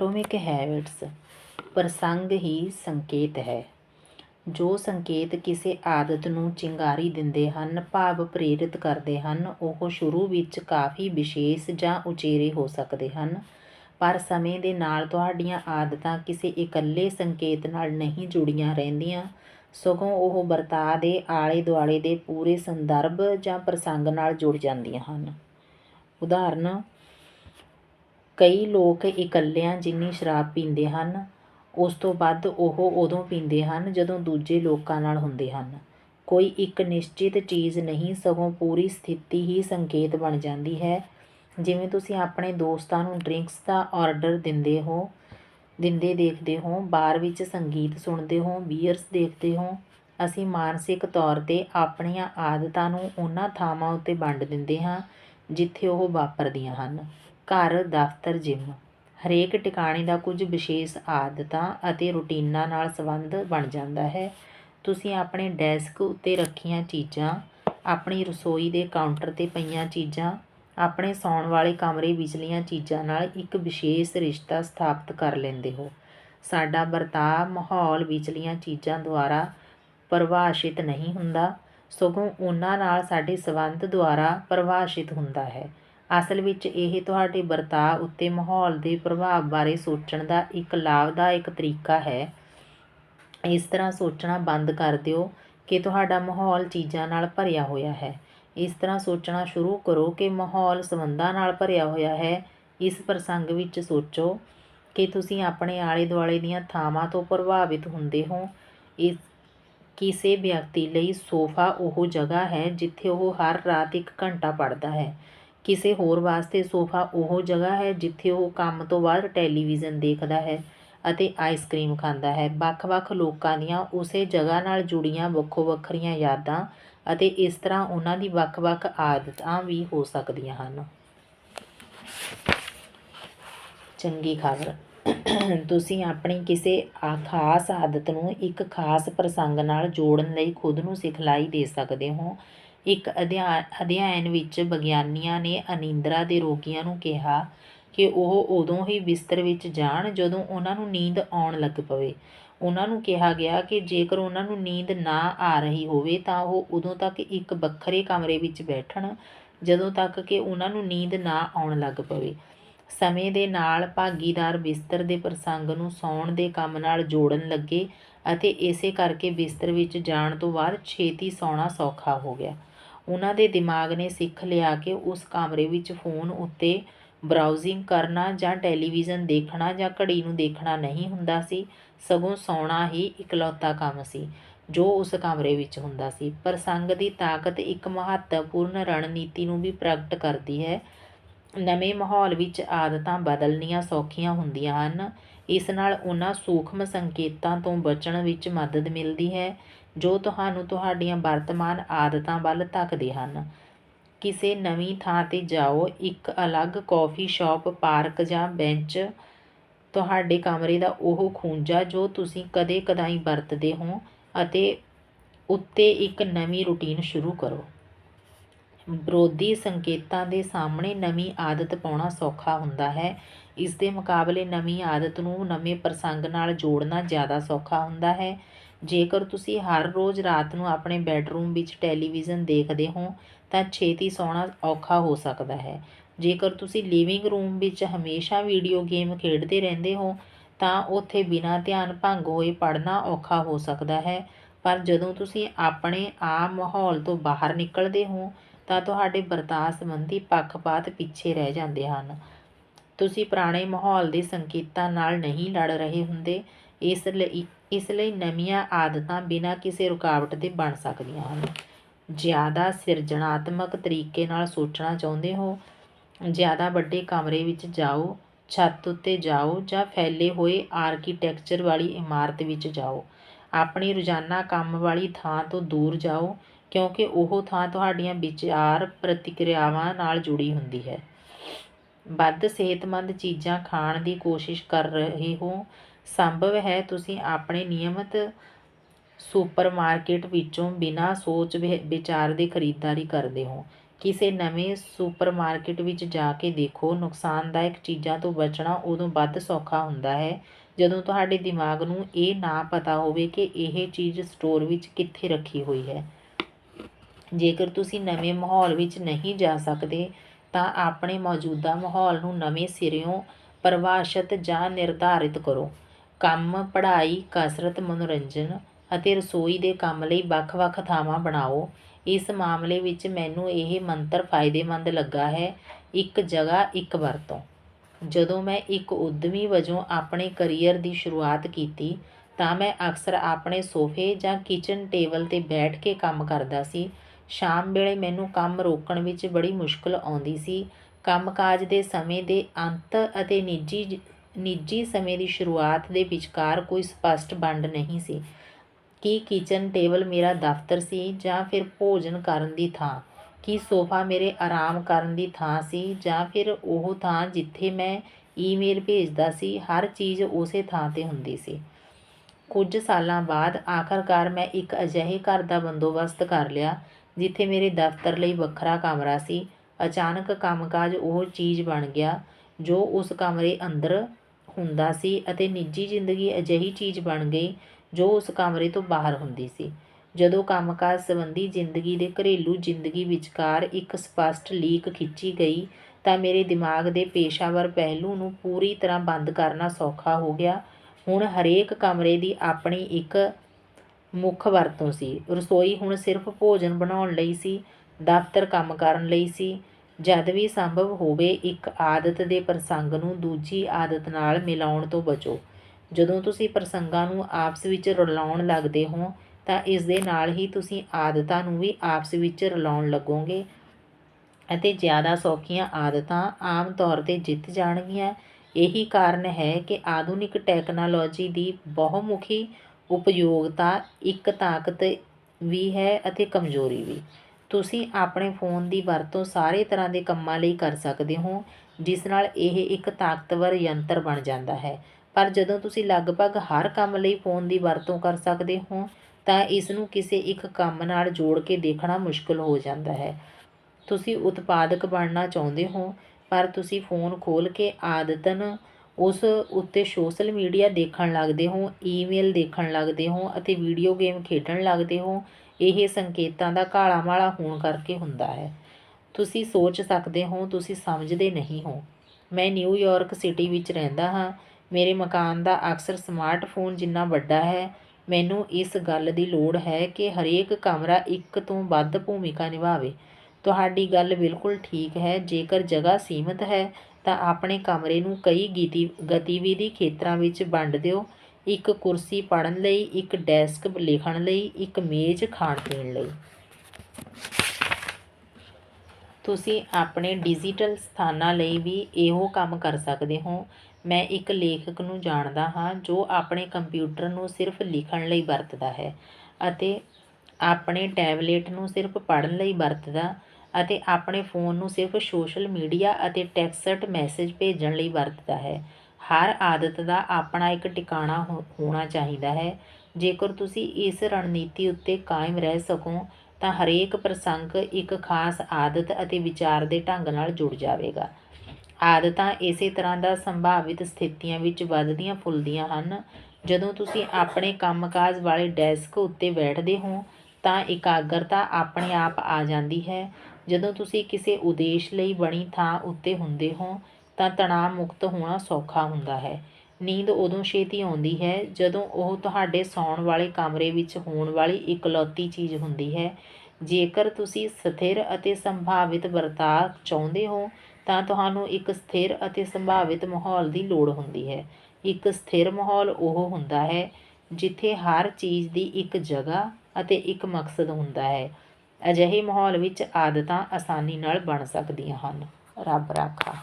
Atomic habits ਪ੍ਰਸੰਗ ਹੀ ਸੰਕੇਤ ਹੈ। ਜੋ ਸੰਕੇਤ ਕਿਸੇ ਆਦਤ ਨੂੰ ਚਿੰਗਾਰੀ ਦਿੰਦੇ ਹਨ, ਭਾਵ ਪ੍ਰੇਰਿਤ ਕਰਦੇ ਹਨ, ਉਹ ਸ਼ੁਰੂ ਵਿੱਚ ਕਾਫੀ ਵਿਸ਼ੇਸ਼ ਜਾਂ ਉਚੇਰੇ ਹੋ ਸਕਦੇ ਹਨ। ਪਰ ਸਮੇਂ ਦੇ ਨਾਲ ਤੁਹਾਡੀਆਂ ਆਦਤਾਂ ਕਿਸੇ ਇਕੱਲੇ ਸੰਕੇਤ ਨਾਲ ਨਹੀਂ ਜੁੜੀਆਂ ਰਹਿੰਦੀਆਂ। ਸਗੋਂ ਉਹ ਵਰਤਾਅ ਦੇ ਆਲੇ ਦੁਆਲੇ ਦੇ ਪੂਰੇ ਸੰਦਰਭ ਜਾਂ ਪ੍ਰਸੰਗ ਨਾਲ ਜੁੜ ਜਾਂਦੀਆਂ ਹਨ। ਉਦਾਹਰਨ ਕਈ ਲੋਕ ਇਕੱਲਿਆਂ ਜਿੰਨੀ ਸ਼ਰਾਬ ਪੀਂਦੇ ਹਨ, ਉਸ ਤੋਂ ਵੱਧ ਉਹ ਉਦੋਂ ਪੀਂਦੇ ਹਨ ਜਦੋਂ ਦੂਜੇ ਲੋਕਾਂ ਨਾਲ ਹੁੰਦੇ ਹਨ। ਕੋਈ ਇੱਕ ਨਿਸ਼ਚਿਤ ਚੀਜ਼ ਨਹੀਂ, ਸਗੋਂ ਪੂਰੀ ਸਥਿਤੀ ਹੀ ਸੰਕੇਤ ਬਣ ਜਾਂਦੀ ਹੈ। ਜਿਵੇਂ ਤੁਸੀਂ ਆਪਣੇ ਦੋਸਤਾਂ ਨੂੰ ਡਰਿੰਕਸ ਦਾ ਆਰਡਰ ਦਿੰਦੇ ਹੋ, ਦਿੰਦੇ ਦੇਖਦੇ ਹੋ, ਬਾਰ ਵਿੱਚ ਸੰਗੀਤ ਸੁਣਦੇ ਹੋ, ਬੀਅਰਸ ਦੇਖਦੇ ਹੋ, ਅਸੀਂ ਮਾਨਸਿਕ ਤੌਰ ਤੇ ਆਪਣੀਆਂ ਆਦਤਾਂ ਨੂੰ ਉਹਨਾਂ ਥਾਵਾਂ ਉੱਤੇ ਵੰਡ ਦਿੰਦੇ ਹਾਂ, ਜਿੱਥੇ ਉਹ ਵਾਪਰਦੀਆਂ ਹਨ। ਘਰ, ਦਫ਼ਤਰ, ਜਿਮ। ਹਰੇਕ ਟਿਕਾਣੇ ਦਾ ਕੁਝ ਵਿਸ਼ੇਸ਼ ਆਦਤਾਂ ਅਤੇ ਰੁਟੀਨਾਂ ਨਾਲ ਸੰਬੰਧ ਬਣ ਜਾਂਦਾ ਹੈ। ਤੁਸੀਂ ਆਪਣੇ ਡੈਸਕ ਉੱਤੇ ਰੱਖੀਆਂ ਚੀਜ਼ਾਂ, ਆਪਣੀ ਰਸੋਈ ਦੇ ਕਾਊਂਟਰ ਤੇ ਪਈਆਂ ਚੀਜ਼ਾਂ, ਆਪਣੇ ਸੌਣ ਵਾਲੇ ਕਮਰੇ ਵਿਚਲੀਆਂ ਚੀਜ਼ਾਂ ਨਾਲ ਇੱਕ ਵਿਸ਼ੇਸ਼ ਰਿਸ਼ਤਾ ਸਥਾਪਿਤ ਕਰ ਲੈਂਦੇ ਹੋ। ਸਾਡਾ ਵਰਤਾਅ ਮਾਹੌਲ ਵਿਚਲੀਆਂ ਚੀਜ਼ਾਂ ਦੁਆਰਾ ਪਰਿਭਾਸ਼ਿਤ ਨਹੀਂ ਹੁੰਦਾ। ਸਗੋਂ ਉਹਨਾਂ ਨਾਲ ਸਾਡੇ ਸੰਬੰਧ ਦੁਆਰਾ ਪਰਿਭਾਸ਼ਿਤ ਹੁੰਦਾ ਹੈ। ਅਸਲ ਵਿੱਚ ਇਹ ਤੁਹਾਡੇ ਵਰਤਾਅ ਉੱਤੇ ਮਾਹੌਲ ਦੇ ਪ੍ਰਭਾਵ ਬਾਰੇ ਸੋਚਣ ਦਾ ਇੱਕ ਲਾਭਦਾਇਕ ਤਰੀਕਾ ਹੈ। ਇਸ ਤਰ੍ਹਾਂ ਸੋਚਣਾ ਬੰਦ ਕਰ ਦਿਓ ਕਿ ਤੁਹਾਡਾ ਮਾਹੌਲ ਚੀਜ਼ਾਂ ਨਾਲ ਭਰਿਆ ਹੋਇਆ ਹੈ। ਇਸ ਤਰ੍ਹਾਂ ਸੋਚਣਾ ਸ਼ੁਰੂ ਕਰੋ ਕਿ ਮਾਹੌਲ ਸੰਬੰਧਾਂ ਨਾਲ ਭਰਿਆ ਹੋਇਆ ਹੈ। ਇਸ ਪ੍ਰਸੰਗ ਵਿੱਚ ਸੋਚੋ ਕਿ ਤੁਸੀਂ ਆਪਣੇ ਆਲੇ ਦੁਆਲੇ ਦੀਆਂ ਥਾਵਾਂ ਤੋਂ ਪ੍ਰਭਾਵਿਤ ਹੁੰਦੇ ਹੋ। ਇਸ ਕਿਸੇ ਵਿਅਕਤੀ ਲਈ ਸੋਫਾ ਉਹ ਜਗ੍ਹਾ ਹੈ ਜਿੱਥੇ ਉਹ ਹਰ ਰਾਤ ਇੱਕ ਘੰਟਾ ਪੜ੍ਹਦਾ ਹੈ। ਕਿਸੇ ਹੋਰ ਵਾਸਤੇ ਸੋਫਾ ਉਹ ਜਗ੍ਹਾ ਹੈ ਜਿੱਥੇ ਉਹ ਕੰਮ ਤੋਂ ਬਾਅਦ ਟੈਲੀਵਿਜ਼ਨ ਦੇਖਦਾ ਹੈ ਅਤੇ ਆਈਸਕ੍ਰੀਮ ਖਾਂਦਾ ਹੈ। ਵੱਖ-ਵੱਖ ਲੋਕਾਂ ਦੀਆਂ ਉਸੇ ਜਗ੍ਹਾ ਨਾਲ ਜੁੜੀਆਂ ਵੱਖੋ ਵੱਖਰੀਆਂ ਯਾਦਾਂ ਅਤੇ ਇਸ ਤਰ੍ਹਾਂ ਉਹਨਾਂ ਦੀ ਵੱਖ-ਵੱਖ ਆਦਤਾਂ ਵੀ ਹੋ ਸਕਦੀਆਂ ਹਨ। ਚੰਗੀ ਖਬਰ। ਤੁਸੀਂ ਆਪਣੀ ਕਿਸੇ ਆ ਖਾਸ ਆਦਤ ਨੂੰ ਇੱਕ ਖਾਸ ਪ੍ਰਸੰਗ ਨਾਲ ਜੋੜਨ ਲਈ ਖੁਦ ਨੂੰ ਸਿਖਲਾਈ ਦੇ ਸਕਦੇ ਹੋ। ਇੱਕ ਅਧਿਆ- ਅਧਿਐਨ ਵਿੱਚ ਵਿਗਿਆਨੀਆਂ ਨੇ ਅਨਿੰਦਰਾ ਦੇ ਰੋਗੀਆਂ ਨੂੰ ਕਿਹਾ ਕਿ ਉਹ ਉਦੋਂ ਹੀ ਬਿਸਤਰ ਵਿੱਚ ਜਾਣ ਜਦੋਂ ਉਹਨਾਂ ਨੂੰ ਨੀਂਦ ਆਉਣ ਲੱਗ ਪਵੇ। ਉਹਨਾਂ ਨੂੰ ਕਿਹਾ ਗਿਆ ਕਿ ਜੇਕਰ ਉਹਨਾਂ ਨੂੰ ਨੀਂਦ ਨਾ ਆ ਰਹੀ ਹੋਵੇ ਤਾਂ ਉਹ ਉਦੋਂ ਤੱਕ ਇੱਕ ਵੱਖਰੇ ਕਮਰੇ ਵਿੱਚ ਬੈਠਣ ਜਦੋਂ ਤੱਕ ਕਿ ਉਹਨਾਂ ਨੂੰ ਨੀਂਦ ਨਾ ਆਉਣ ਲੱਗ ਪਵੇ। ਸਮੇਂ ਦੇ ਨਾਲ ਭਾਗੀਦਾਰ ਬਿਸਤਰ ਦੇ ਪ੍ਰਸੰਗ ਨੂੰ ਸੌਣ ਦੇ ਕੰਮ ਨਾਲ ਜੋੜਨ ਲੱਗੇ ਅਤੇ ਇਸੇ ਕਰਕੇ ਬਿਸਤਰ ਵਿੱਚ ਜਾਣ ਤੋਂ ਬਾਅਦ ਛੇਤੀ ਸੌਣਾ ਸੌਖਾ ਹੋ ਗਿਆ। ਉਹਨਾਂ ਦੇ ਦਿਮਾਗ ਨੇ ਸਿੱਖ ਲਿਆ ਕਿ ਉਸ ਕਮਰੇ ਵਿੱਚ ਫੋਨ ਉੱਤੇ ਬਰਾਊਜ਼ਿੰਗ ਕਰਨਾ ਜਾਂ ਟੈਲੀਵਿਜ਼ਨ ਦੇਖਣਾ ਜਾਂ ਘੜੀ ਨੂੰ ਦੇਖਣਾ ਨਹੀਂ ਹੁੰਦਾ ਸੀ, ਸਗੋਂ ਸੌਣਾ ਹੀ ਇਕਲੌਤਾ ਕੰਮ ਸੀ, ਜੋ ਉਸ ਕਮਰੇ ਵਿੱਚ ਹੁੰਦਾ ਸੀ। ਪ੍ਰਸੰਗ ਦੀ ਤਾਕਤ ਇੱਕ ਮਹੱਤਵਪੂਰਨ ਰਣਨੀਤੀ ਨੂੰ ਵੀ ਪ੍ਰਗਟ ਕਰਦੀ ਹੈ। ਨਵੇਂ ਮਾਹੌਲ ਵਿੱਚ ਆਦਤਾਂ ਬਦਲਣੀਆਂ ਸੌਖੀਆਂ ਹੁੰਦੀਆਂ ਹਨ। ਇਸ ਨਾਲ ਉਹਨਾਂ ਸੂਖਮ ਸੰਕੇਤਾਂ ਤੋਂ ਬਚਣ ਵਿੱਚ ਮਦਦ ਮਿਲਦੀ ਹੈ। ਜੋ ਤੁਹਾਨੂੰ ਤੁਹਾਡੀਆਂ ਵਰਤਮਾਨ ਆਦਤਾਂ ਵੱਲ ਧੱਕਦੇ ਹਨ। ਕਿਸੇ ਨਵੀਂ ਥਾਂ ਤੇ ਜਾਓ, ਇੱਕ ਅਲੱਗ ਕੌਫੀ ਸ਼ਾਪ, ਪਾਰਕ ਜਾਂ ਬੈਂਚ ਤੁਹਾਡੇ ਕਮਰੇ ਦਾ ਉਹ ਖੂੰਜਾ ਜੋ ਤੁਸੀਂ ਕਦੇ ਕਦਾਈ ਵਰਤਦੇ ਹੋ ਅਤੇ ਉੱਤੇ ਇੱਕ ਨਵੀਂ ਰੁਟੀਨ ਸ਼ੁਰੂ ਕਰੋ। ਵਿਰੋਧੀ ਸੰਕੇਤਾਂ ਦੇ ਸਾਹਮਣੇ ਨਵੀਂ ਆਦਤ ਪਾਉਣਾ ਸੌਖਾ ਹੁੰਦਾ ਹੈ। ਇਸ ਦੇ ਮੁਕਾਬਲੇ ਨਵੀਂ ਆਦਤ ਨੂੰ ਨਵੇਂ ਪ੍ਰਸੰਗ ਨਾਲ ਜੋੜਨਾ ਜ਼ਿਆਦਾ ਸੌਖਾ ਹੁੰਦਾ ਹੈ। ਜੇਕਰ ਤੁਸੀਂ ਹਰ ਰੋਜ਼ ਰਾਤ ਨੂੰ ਆਪਣੇ ਬੈੱਡਰੂਮ ਵਿੱਚ ਟੈਲੀਵਿਜ਼ਨ ਦੇਖਦੇ ਹੋ, ਤਾਂ ਛੇਤੀ ਸੌਣਾ ਔਖਾ ਹੋ ਸਕਦਾ ਹੈ। ਜੇਕਰ ਤੁਸੀਂ ਲਿਵਿੰਗ ਰੂਮ ਵਿੱਚ ਹਮੇਸ਼ਾ ਵੀਡੀਓ ਗੇਮ ਖੇਡਦੇ ਰਹਿੰਦੇ ਹੋ, ਤਾਂ ਉੱਥੇ ਬਿਨਾਂ ਧਿਆਨ ਭੰਗ ਹੋਏ ਪੜ੍ਹਨਾ ਔਖਾ ਹੋ ਸਕਦਾ ਹੈ। ਪਰ ਜਦੋਂ ਤੁਸੀਂ ਆਪਣੇ ਆਮ ਮਾਹੌਲ ਤੋਂ ਬਾਹਰ ਨਿਕਲਦੇ ਹੋ, ਤਾਂ ਤੁਹਾਡੇ ਵਰਤਾਅ ਸੰਬੰਧੀ ਪੱਖਪਾਤ ਪਿੱਛੇ ਰਹਿ ਜਾਂਦੇ ਹਨ। ਤੁਸੀਂ ਪੁਰਾਣੇ ਮਾਹੌਲ ਦੇ ਸੰਕੇਤਾਂ ਨਾਲ ਨਹੀਂ ਲੜ ਰਹੇ ਹੁੰਦੇ, ਇਸ ਲਈ ਇਸ ਲਈ ਨਵੀਆਂ ਆਦਤਾਂ ਬਿਨਾਂ ਕਿਸੇ ਰੁਕਾਵਟ ਦੇ ਬਣ ਸਕਦੀਆਂ ਹਨ। ਜ਼ਿਆਦਾ ਸਿਰਜਣਾਤਮਕ ਤਰੀਕੇ ਨਾਲ ਸੋਚਣਾ ਚਾਹੁੰਦੇ ਹੋ? ਜ਼ਿਆਦਾ ਵੱਡੇ ਕਮਰੇ ਵਿੱਚ ਜਾਓ, ਛੱਤ ਉੱਤੇ ਜਾਓ ਜਾਂ ਫੈਲੇ ਹੋਏ ਆਰਕੀਟੈਕਚਰ ਵਾਲੀ ਇਮਾਰਤ ਵਿੱਚ ਜਾਓ। ਆਪਣੀ ਰੋਜ਼ਾਨਾ ਕੰਮ ਵਾਲੀ ਥਾਂ ਤੋਂ ਦੂਰ ਜਾਓ, ਕਿਉਂਕਿ ਉਹ ਥਾਂ ਤੁਹਾਡੀਆਂ ਵਿਚਾਰ ਪ੍ਰਤੀਕਿਰਿਆਵਾਂ ਨਾਲ ਜੁੜੀ ਹੁੰਦੀ ਹੈ। ਵੱਧ ਸਿਹਤਮੰਦ ਚੀਜ਼ਾਂ ਖਾਣ ਦੀ ਕੋਸ਼ਿਸ਼ ਕਰ ਰਹੇ ਹੋ ਸੰਭਵ ਹੈ ਤੁਸੀਂ ਆਪਣੇ ਨਿਯਮਤ ਸੁਪਰਮਾਰਕੀਟ ਵਿੱਚੋਂ ਬਿਨਾਂ ਸੋਚ ਵਿ- ਵਿਚਾਰ ਦੇ ਖਰੀਦਦਾਰੀ ਕਰਦੇ ਹੋ। ਕਿਸੇ ਨਵੇਂ ਸੁਪਰਮਾਰਕੀਟ ਵਿੱਚ ਜਾ ਕੇ ਦੇਖੋ, ਨੁਕਸਾਨਦਾਇਕ ਚੀਜ਼ਾਂ ਤੋਂ ਬਚਣਾ ਉਦੋਂ ਵੱਧ ਸੌਖਾ ਹੁੰਦਾ ਹੈ, ਜਦੋਂ ਤੁਹਾਡੇ ਦਿਮਾਗ ਨੂੰ ਇਹ ਨਾ ਪਤਾ ਹੋਵੇ ਕਿ ਇਹ ਚੀਜ਼ ਸਟੋਰ ਵਿੱਚ ਕਿੱਥੇ ਰੱਖੀ ਹੋਈ ਹੈ। ਜੇਕਰ ਤੁਸੀਂ ਨਵੇਂ ਮਾਹੌਲ ਵਿੱਚ ਨਹੀਂ ਜਾ ਸਕਦੇ, ਤਾਂ ਆਪਣੇ ਮੌਜੂਦਾ ਮਾਹੌਲ ਨੂੰ ਨਵੇਂ ਸਿਰਿਓਂ ਪਰਿਭਾਸ਼ਿਤ ਜਾਂ ਨਿਰਧਾਰਿਤ ਕਰੋ। ਕੰਮ, ਪੜ੍ਹਾਈ, ਕਸਰਤ, ਮਨੋਰੰਜਨ ਅਤੇ ਰਸੋਈ ਦੇ ਕੰਮ ਲਈ ਵੱਖ-ਵੱਖ ਥਾਵਾਂ ਬਣਾਓ। ਇਸ ਮਾਮਲੇ ਵਿੱਚ ਮੈਨੂੰ ਇਹ ਮੰਤਰ ਫਾਇਦੇਮੰਦ ਲੱਗਾ ਹੈ, ਇੱਕ ਜਗ੍ਹਾ, ਇੱਕ ਵਰਤੋਂ। ਜਦੋਂ ਮੈਂ ਇੱਕ ਉਦਮੀ ਵਜੋਂ ਆਪਣੇ ਕਰੀਅਰ ਦੀ ਸ਼ੁਰੂਆਤ ਕੀਤੀ, ਤਾਂ ਮੈਂ ਅਕਸਰ ਆਪਣੇ ਸੋਫੇ ਜਾਂ ਕਿਚਨ ਟੇਬਲ ਤੇ ਬੈਠ ਕੇ ਕੰਮ ਕਰਦਾ ਸੀ। ਸ਼ਾਮ ਵੇਲੇ ਮੈਨੂੰ ਕੰਮ ਰੋਕਣ ਵਿੱਚ ਬੜੀ ਮੁਸ਼ਕਲ ਆਉਂਦੀ ਸੀ। ਕੰਮਕਾਜ ਦੇ ਸਮੇਂ ਦੇ ਅੰਤ ਅਤੇ ਨਿੱਜੀ ਨਿੱਜੀ ਸਮੇਂ ਦੀ ਸ਼ੁਰੂਆਤ ਦੇ ਵਿਚਕਾਰ ਕੋਈ ਸਪਸ਼ਟ ਵੰਡ ਨਹੀਂ ਸੀ। ਕੀ ਕਿਚਨ ਟੇਬਲ ਮੇਰਾ ਦਫ਼ਤਰ ਸੀ ਜਾਂ ਫਿਰ ਭੋਜਨ ਕਰਨ ਦੀ ਥਾਂ? ਕੀ ਸੋਫਾ ਮੇਰੇ ਆਰਾਮ ਕਰਨ ਦੀ ਥਾਂ ਸੀ ਜਾਂ ਫਿਰ ਉਹ ਥਾਂ ਜਿੱਥੇ ਮੈਂ ਈਮੇਲ ਭੇਜਦਾ ਸੀ? ਹਰ ਚੀਜ਼ ਉਸੇ ਥਾਂ ਤੇ ਹੁੰਦੀ ਸੀ। ਕੁਝ ਸਾਲਾਂ ਬਾਅਦ ਆਖਰਕਾਰ ਮੈਂ ਇੱਕ ਅਜਿਹੇ ਘਰ ਦਾ ਬੰਦੋਬਸਤ ਕਰ ਲਿਆ, ਜਿੱਥੇ ਮੇਰੇ ਦਫ਼ਤਰ ਲਈ ਵੱਖਰਾ ਕਮਰਾ ਸੀ। ਅਚਾਨਕ ਕੰਮਕਾਜ ਉਹ ਚੀਜ਼ ਬਣ ਗਿਆ, ਜੋ ਉਸ ਕਮਰੇ ਅੰਦਰ ਹੁੰਦਾ ਸੀ ਅਤੇ ਨਿੱਜੀ ਜ਼ਿੰਦਗੀ ਅਜਿਹੀ ਚੀਜ਼ ਬਣ ਗਈ ਜੋ ਉਸ ਕਮਰੇ ਤੋਂ ਬਾਹਰ ਹੁੰਦੀ ਸੀ। ਜਦੋਂ ਕੰਮਕਾਜ ਸੰਬੰਧੀ ਜ਼ਿੰਦਗੀ ਦੇ ਘਰੇਲੂ ਜ਼ਿੰਦਗੀ ਵਿਚਕਾਰ ਇੱਕ ਸਪਸ਼ਟ ਲੀਕ ਖਿੱਚੀ ਗਈ ਤਾਂ ਮੇਰੇ ਦਿਮਾਗ ਦੇ ਪੇਸ਼ਾਵਰ ਪਹਿਲੂ ਨੂੰ ਪੂਰੀ ਤਰ੍ਹਾਂ ਬੰਦ ਕਰਨਾ ਸੌਖਾ ਹੋ ਗਿਆ। ਹੁਣ ਹਰੇਕ ਕਮਰੇ ਦੀ ਆਪਣੀ ਇੱਕ ਮੁੱਖ ਵਰਤੋਂ ਸੀ। ਰਸੋਈ ਹੁਣ ਸਿਰਫ ਭੋਜਨ ਬਣਾਉਣ ਲਈ ਸੀ, ਦਫ਼ਤਰ ਕੰਮ ਕਰਨ ਲਈ ਸੀ ਜਦ ਵੀ ਸੰਭਵ ਹੋਵੇ ਇੱਕ ਆਦਤ ਦੇ ਪ੍ਰਸੰਗ ਨੂੰ ਦੂਜੀ ਆਦਤ ਨਾਲ ਮਿਲਾਉਣ ਤੋਂ ਬਚੋ। ਜਦੋਂ ਤੁਸੀਂ ਪ੍ਰਸੰਗਾਂ ਨੂੰ ਆਪਸ ਵਿੱਚ ਰਲਾਉਣ ਲੱਗਦੇ ਹੋ, ਤਾਂ ਇਸ ਦੇ ਨਾਲ ਹੀ ਤੁਸੀਂ ਆਦਤਾਂ ਨੂੰ ਵੀ ਆਪਸ ਵਿੱਚ ਰਲਾਉਣ ਲੱਗੋਗੇ ਅਤੇ ਜ਼ਿਆਦਾ ਸੌਖੀਆਂ ਆਦਤਾਂ ਆਮ ਤੌਰ ਤੇ ਜਿੱਤ ਜਾਣਗੀਆਂ। ਇਹੀ ਕਾਰਨ ਹੈ ਕਿ ਆਧੁਨਿਕ ਟੈਕਨੋਲੋਜੀ ਦੀ ਬਹੁਮੁਖੀ ਉਪਯੋਗਤਾ ਇੱਕ ਤਾਕਤ ਵੀ ਹੈ ਅਤੇ ਕਮਜ਼ੋਰੀ ਵੀ। ਤੁਸੀਂ ਆਪਣੇ ਫੋਨ ਦੀ ਵਰਤੋਂ ਸਾਰੇ ਤਰ੍ਹਾਂ ਦੇ ਕੰਮਾਂ ਲਈ ਕਰ ਸਕਦੇ ਹੋ, ਜਿਸ ਨਾਲ ਇਹ ਇੱਕ ਤਾਕਤਵਰ ਯੰਤਰ ਬਣ ਜਾਂਦਾ ਹੈ। ਪਰ ਜਦੋਂ ਤੁਸੀਂ ਲਗਭਗ ਹਰ ਕੰਮ ਲਈ ਫੋਨ ਦੀ ਵਰਤੋਂ ਕਰ ਸਕਦੇ ਹੋ, ਤਾਂ ਇਸ ਨੂੰ ਕਿਸੇ ਇੱਕ ਕੰਮ ਨਾਲ ਜੋੜ ਕੇ ਦੇਖਣਾ ਮੁਸ਼ਕਲ ਹੋ ਜਾਂਦਾ ਹੈ। ਤੁਸੀਂ ਉਤਪਾਦਕ ਬਣਨਾ ਚਾਹੁੰਦੇ ਹੋ, ਪਰ ਤੁਸੀਂ ਫੋਨ ਖੋਲ ਕੇ ਆਦਤਨ ਉਸ ਉੱਤੇ ਸੋਸ਼ਲ ਮੀਡੀਆ ਦੇਖਣ ਲੱਗਦੇ ਹੋ, ਈਮੇਲ ਦੇਖਣ ਲੱਗਦੇ ਹੋ ਅਤੇ ਵੀਡੀਓ ਗੇਮ ਖੇਡਣ ਲੱਗਦੇ ਹੋ ਇਹ ਸੰਕੇਤਾਂ ਦਾ ਕਾਲਾ ਮਾਲਾ ਹੋਣ ਕਰਕੇ ਹੁੰਦਾ ਹੈ। ਤੁਸੀਂ ਸੋਚ ਸਕਦੇ ਹੋ, ਤੁਸੀਂ ਸਮਝਦੇ ਨਹੀਂ ਹੋ। ਮੈਂ ਨਿਊਯਾਰਕ ਸਿਟੀ ਵਿੱਚ ਰਹਿੰਦਾ ਹਾਂ। ਮੇਰੇ ਮਕਾਨ ਦਾ ਅਕਸਰ ਸਮਾਰਟਫੋਨ ਜਿੰਨਾ ਵੱਡਾ ਹੈ, ਮੈਨੂੰ ਇਸ ਗੱਲ ਦੀ ਲੋੜ ਹੈ ਕਿ ਹਰੇਕ ਕਮਰਾ ਇੱਕ ਤੋਂ ਵੱਧ ਭੂਮਿਕਾ ਨਿਭਾਵੇ। ਤੁਹਾਡੀ ਗੱਲ ਬਿਲਕੁਲ ਠੀਕ ਹੈ। ਜੇਕਰ ਜਗ੍ਹਾ ਸੀਮਿਤ ਹੈ, ਤਾਂ ਆਪਣੇ ਕਮਰੇ ਨੂੰ ਕਈ ਗੀਤੀ ਗਤੀਵਿਧੀ ਖੇਤਰਾਂ ਵਿੱਚ ਵੰਡ ਦਿਓ। ਇੱਕ ਕੁਰਸੀ ਪੜ੍ਹਨ ਲਈ, ਇੱਕ ਡੈਸਕ ਲਿਖਣ ਲਈ, ਇੱਕ ਮੇਜ਼ ਖਾਣ ਪੀਣ ਲਈ। ਤੁਸੀਂ ਆਪਣੇ ਡਿਜੀਟਲ ਸਥਾਨਾਂ ਲਈ ਵੀ ਇਹੋ ਕੰਮ ਕਰ ਸਕਦੇ ਹੋ। ਮੈਂ ਇੱਕ ਲੇਖਕ ਨੂੰ ਜਾਣਦਾ ਹਾਂ ਜੋ ਆਪਣੇ ਕੰਪਿਊਟਰ ਨੂੰ ਸਿਰਫ ਲਿਖਣ ਲਈ ਵਰਤਦਾ ਹੈ ਅਤੇ ਆਪਣੇ ਟੈਬਲੇਟ ਨੂੰ ਸਿਰਫ ਪੜ੍ਹਨ ਲਈ ਵਰਤਦਾ ਅਤੇ ਆਪਣੇ ਫੋਨ ਨੂੰ ਸਿਰਫ ਸੋਸ਼ਲ ਮੀਡੀਆ ਅਤੇ ਟੈਕਸਟ ਮੈਸੇਜ ਭੇਜਣ ਲਈ ਵਰਤਦਾ ਹੈ। ਹਰ ਆਦਤ ਦਾ ਆਪਣਾ ਇੱਕ ਟਿਕਾਣਾ ਹੋ- ਹੋਣਾ ਚਾਹੀਦਾ ਹੈ। ਜੇਕਰ ਤੁਸੀਂ ਇਸ ਰਣਨੀਤੀ ਉੱਤੇ ਕਾਇਮ ਰਹਿ ਸਕੋ, ਤਾਂ ਹਰੇਕ ਪ੍ਰਸੰਗ ਇੱਕ ਖਾਸ ਆਦਤ ਅਤੇ ਵਿਚਾਰ ਦੇ ਢੰਗ ਨਾਲ ਜੁੜ ਜਾਵੇਗਾ। ਆਦਤਾਂ ਇਸੇ ਤਰ੍ਹਾਂ ਦਾ ਸੰਭਾਵਿਤ ਸਥਿਤੀਆਂ ਵਿੱਚ ਵੱਧਦੀਆਂ ਫੁੱਲਦੀਆਂ ਹਨ। ਜਦੋਂ ਤੁਸੀਂ ਆਪਣੇ ਕੰਮਕਾਜ ਵਾਲੇ ਡੈਸਕ ਉੱਤੇ ਬੈਠਦੇ ਹੋ, ਤਾਂ ਇਕਾਗਰਤਾ ਆਪਣੇ ਆਪ ਆ ਜਾਂਦੀ ਹੈ। ਜਦੋਂ ਤੁਸੀਂ ਕਿਸੇ ਉਦੇਸ਼ ਲਈ ਬਣੀ ਥਾਂ ਉੱਤੇ ਹੁੰਦੇ ਹੋ ਤਾਂ ਤਣਾਅ ਮੁਕਤ ਹੋਣਾ ਸੌਖਾ ਹੁੰਦਾ ਹੈ। ਨੀਂਦ ਉਦੋਂ ਛੇਤੀ ਆਉਂਦੀ ਹੈ ਜਦੋਂ ਉਹ ਤੁਹਾਡੇ ਸੌਣ ਵਾਲੇ ਕਮਰੇ ਵਿੱਚ ਹੋਣ ਵਾਲੀ ਇਕਲੌਤੀ ਚੀਜ਼ ਹੁੰਦੀ ਹੈ। ਜੇਕਰ ਤੁਸੀਂ ਸਥਿਰ ਅਤੇ ਸੰਭਾਵਿਤ ਵਰਤਾਅ ਚਾਹੁੰਦੇ ਹੋ, ਤਾਂ ਤੁਹਾਨੂੰ ਇੱਕ ਸਥਿਰ ਅਤੇ ਸੰਭਾਵਿਤ ਮਾਹੌਲ ਦੀ ਲੋੜ ਹੁੰਦੀ ਹੈ। ਇੱਕ ਸਥਿਰ ਮਾਹੌਲ ਉਹ ਹੁੰਦਾ ਹੈ ਜਿੱਥੇ ਹਰ ਚੀਜ਼ ਦੀ ਇੱਕ ਜਗ੍ਹਾ ਅਤੇ ਇੱਕ ਮਕਸਦ ਹੁੰਦਾ ਹੈ। ਅਜਿਹੇ ਮਾਹੌਲ ਵਿੱਚ ਆਦਤਾਂ ਆਸਾਨੀ ਨਾਲ ਬਣ ਸਕਦੀਆਂ ਹਨ। ਰੱਬ ਰਾਖਾ।